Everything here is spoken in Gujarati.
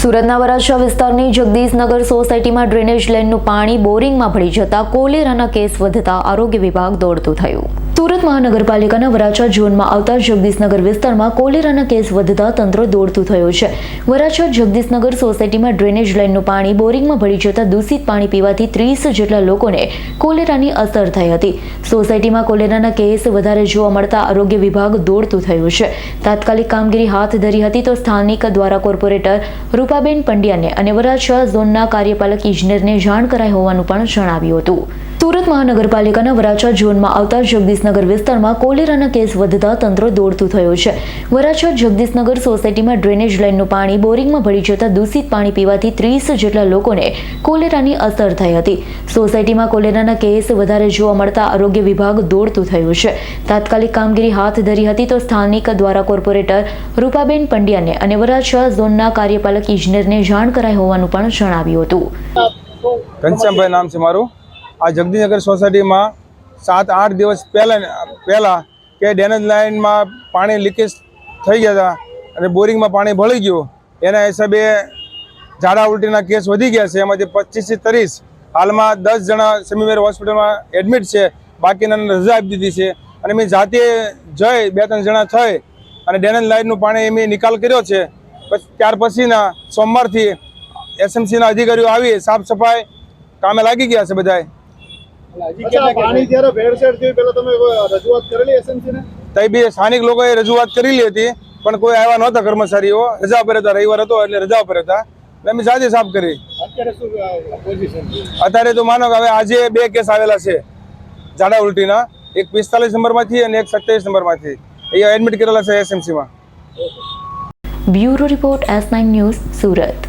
સુરતના વરાછા વિસ્તારની જગદીશનગર સોસાયટીમાં ડ્રેનેજ લાઇનનું પાણી બોરિંગમાં ભળી જતા કોલેરાના કેસ વધતા આરોગ્ય વિભાગ દોડતું થયું. સુરત મહાનગરપાલિકાના વરાછા ઝોનમાં આવતા જગદીશનગર વિસ્તારમાં કોલેરાના કેસ વધતા તંત્ર દોડતું થયું છે. વરાછા જગદીશનગર સોસાયટીમાં ડ્રેનેજ લાઇનનું પાણી બોરિંગમાં ભળી જતા દૂષિત પાણી પીવાથી ત્રીસ જેટલા લોકોને કોલેરાની અસર થઈ હતી. સોસાયટીમાં કોલેરાના કેસ વધારે જોવા મળતા આરોગ્ય વિભાગ દોડતું થયું છે. તાત્કાલિક કામગીરી હાથ ધરી હતી તો સ્થાનિક દ્વારા કોર્પોરેટર રૂપાબેન પંડ્યાને અને વરાછા ઝોનના કાર્યપાલક ઇજનેરને જાણ કરાઈ હોવાનું પણ જણાવ્યું હતું. સુરત મહાનગરપાલિકાના વરાછા ઝોનમાં આવતા જગદીશનગર વિસ્તારમાં કોલેરાના કેસ વધતા તંત્ર દોડતું થયું છે. વરાછા જગદીશનગર સોસાયટીમાં ડ્રેનેજ લાઇનનું પાણી બોરિંગમાં ભળી જતા દૂષિત પાણી પીવાથી ત્રીસ જેટલા લોકોને કોલેરાની અસર થઈ હતી. સોસાયટીમાં કોલેરાના કેસ વધારે જોવા મળતા આરોગ્ય વિભાગ દોડતું થયું છે. તાત્કાલિક કામગીરી હાથ ધરી હતી તો સ્થાનિક દ્વારા કોર્પોરેટર રૂપાબેન પંડ્યાને અને વરાછા ઝોનના કાર્યપાલક ઇજનેરને જાણ કરાઈ હોવાનું પણ જણાવ્યું હતું. ઘનશ્યામભાઈ નામ છે મારું. આ જગદીશનગર સોસાયટીમાં સાત, આઠ દિવસ પહેલાં પહેલાં કે ડેનેજ લાઇનમાં પાણી લીકેજ થઈ ગયા હતા અને બોરિંગમાં પાણી ભળી ગયું. એના હિસાબે ઝાડા ઉલટીના કેસ વધી ગયા છે. એમાંથી પચીસથી ત્રીસ. હાલમાં દસ જણા સેમિમેર હોસ્પિટલમાં એડમિટ છે. બાકીના રજા આપી દીધી છે. અને મેં જાતે જઈ બે ત્રણ જણા થઈ અને ડેનેજ લાઇનનું પાણી મેં નિકાલ કર્યો છે. પછી ત્યાર પછીના સોમવારથી એસએમસીના અધિકારીઓ આવી, સાફ સફાઈ કામે લાગી ગયા છે અચ્છા પાણી જ્યારે ભેળસેળ થયું પેલા તમે રજૂઆત કરેલી એસએમસી ને? તઈ બી સ્થાનિક લોકોએ રજૂઆત કરેલી હતી પણ કોઈ આવ્યા નહોતા કર્મચારીઓ. રજા પર હતા રવિવાર હતો એટલે રજા પર હતા. અમે સાથે સાફ કરી. અત્યારે અત્યારે તો માનો કે હવે આજે બે કેસ આવેલા છે ઝાડા ઉલટીના. એક પિસ્તાલીસ નંબરમાંથી અને એક સત્યાવીસ નંબરમાંથી. અહીંયા એડમિટ કરેલા છે એસએમસીમાં bureau report S nine news Surat.